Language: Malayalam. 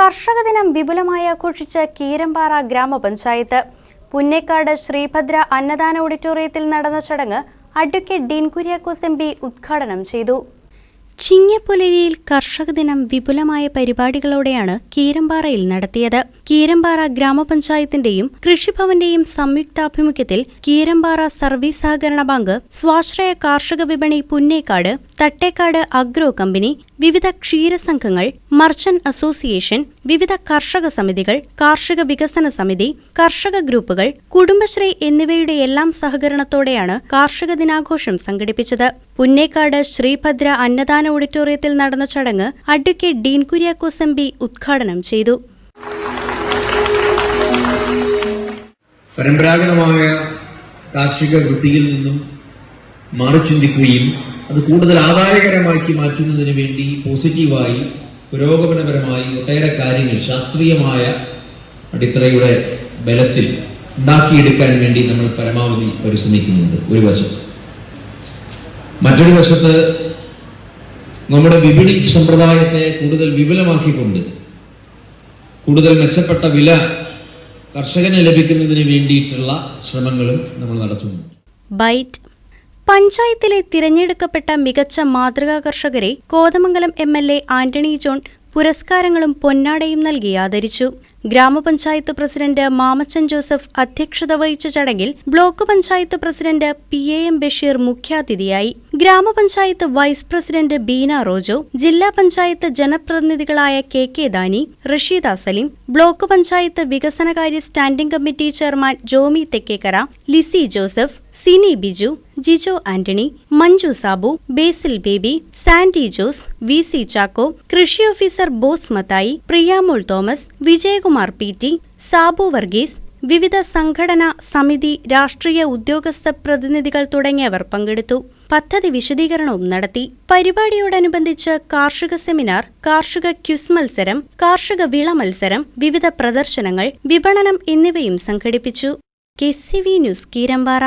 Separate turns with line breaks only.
കർഷക ദിനം വിപുലമായി ആഘോഷിച്ച കീരമ്പാറ ഗ്രാമപഞ്ചായത്ത്. പുന്നേക്കാട് ശ്രീഭദ്ര അന്നദാന ഓഡിറ്റോറിയത്തിൽ നടന്ന ചടങ്ങ് advocate Dean Kuriakose M P ഉദ്ഘാടനം ചെയ്തു. ചിങ്ങപ്പുലരിയിൽ കർഷക ദിനം വിപുലമായ പരിപാടികളോടെയാണ് കീരമ്പാറയിൽ നടത്തിയത്. കീരമ്പാറ ഗ്രാമപഞ്ചായത്തിന്റെയും കൃഷിഭവന്റെയും സംയുക്താഭിമുഖ്യത്തിൽ കീരമ്പാറ സർവീസ് സഹകരണ ബാങ്ക് സ്വാശ്രയ കാർഷിക വിപണി പുന്നേക്കാട് തട്ടേക്കാട് അഗ്രോ കമ്പനി വിവിധ ക്ഷീരസംഘങ്ങൾ മർച്ചന്റ് അസോസിയേഷൻ വിവിധ കർഷക സമിതികൾ കാർഷിക വികസന സമിതി കർഷക ഗ്രൂപ്പുകൾ കുടുംബശ്രീ എന്നിവയുടെ എല്ലാം സഹകരണത്തോടെയാണ് കാർഷിക ദിനാഘോഷം സംഘടിപ്പിച്ചത്. പുന്നേക്കാട് ശ്രീഭദ്ര അന്നദാന ഓഡിറ്റോറിയത്തിൽ നടന്ന ചടങ്ങ് advocate Dean Kuriakose M P ഉദ്ഘാടനം ചെയ്തു.
പരമ്പരാഗതമായ കാർഷിക വൃത്തിയിൽ നിന്നും മാറി ചിന്തിക്കുകയും അത് കൂടുതൽ ആദായകരമാക്കി മാറ്റുന്നതിന് വേണ്ടി പോസിറ്റീവായി പുരോഗമനപരമായി ഒട്ടേറെ കാര്യങ്ങൾ ശാസ്ത്രീയമായ അടിത്തറയുടെ ബലത്തിൽ ഉണ്ടാക്കിയെടുക്കാൻ വേണ്ടി നമ്മൾ പരമാവധി പരിശ്രമിക്കുന്നുണ്ട് ഒരു വശത്ത്. മറ്റൊരു വശത്ത് നമ്മുടെ വിപണി സമ്പ്രദായത്തെ കൂടുതൽ വിപുലമാക്കിക്കൊണ്ട് കൂടുതൽ മെച്ചപ്പെട്ട വില കർഷകന് ലഭിക്കുന്നതിന് വേണ്ടിയിട്ടുള്ള ശ്രമങ്ങളും നമ്മൾ നടത്തുന്നു
ബൈറ്റ് പഞ്ചായത്തിലെ തിരഞ്ഞെടുക്കപ്പെട്ട മികച്ച മാതൃകാ കർഷകരെ Kothamangalam M L A Antony John പുരസ്കാരങ്ങളും പൊന്നാടയും നൽകി ആദരിച്ചു. ഗ്രാമപഞ്ചായത്ത് പ്രസിഡന്റ് മാമച്ചൻ ജോസഫ് അധ്യക്ഷത വഹിച്ച ചടങ്ങിൽ block panchayat president P A M Basheer മുഖ്യാതിഥിയായി. ഗ്രാമപഞ്ചായത്ത് വൈസ് പ്രസിഡന്റ് ബീന റോജോ ജില്ലാ panchayat ജനപ്രതിനിധികളായ K K Dani Rasheeda Salim block panchayat വികസനകാര്യ standing committee chairman Jomy Thekkekara Lissy Joseph Sini Biju Jijo Antony Manju Sabu Basil Baby Sandy Jose V C Chacko കൃഷി officer Bose Mathai Priyamol Thomas Vijayakumar P T Sabu Varghese വിവിധ സംഘടന സമിതി രാഷ്ട്രീയ ഉദ്യോഗസ്ഥ പ്രതിനിധികൾ തുടങ്ങിയവർ പങ്കെടുത്തു. പദ്ധതി വിശദീകരണവും നടത്തി. പരിപാടിയോടനുബന്ധിച്ച് കാർഷിക സെമിനാർ കാർഷിക ക്യുസ് മത്സരം കാർഷിക വിള മത്സരം വിവിധ പ്രദർശനങ്ങൾ വിപണനം എന്നിവയും സംഘടിപ്പിച്ചു. K C V news Keerampara.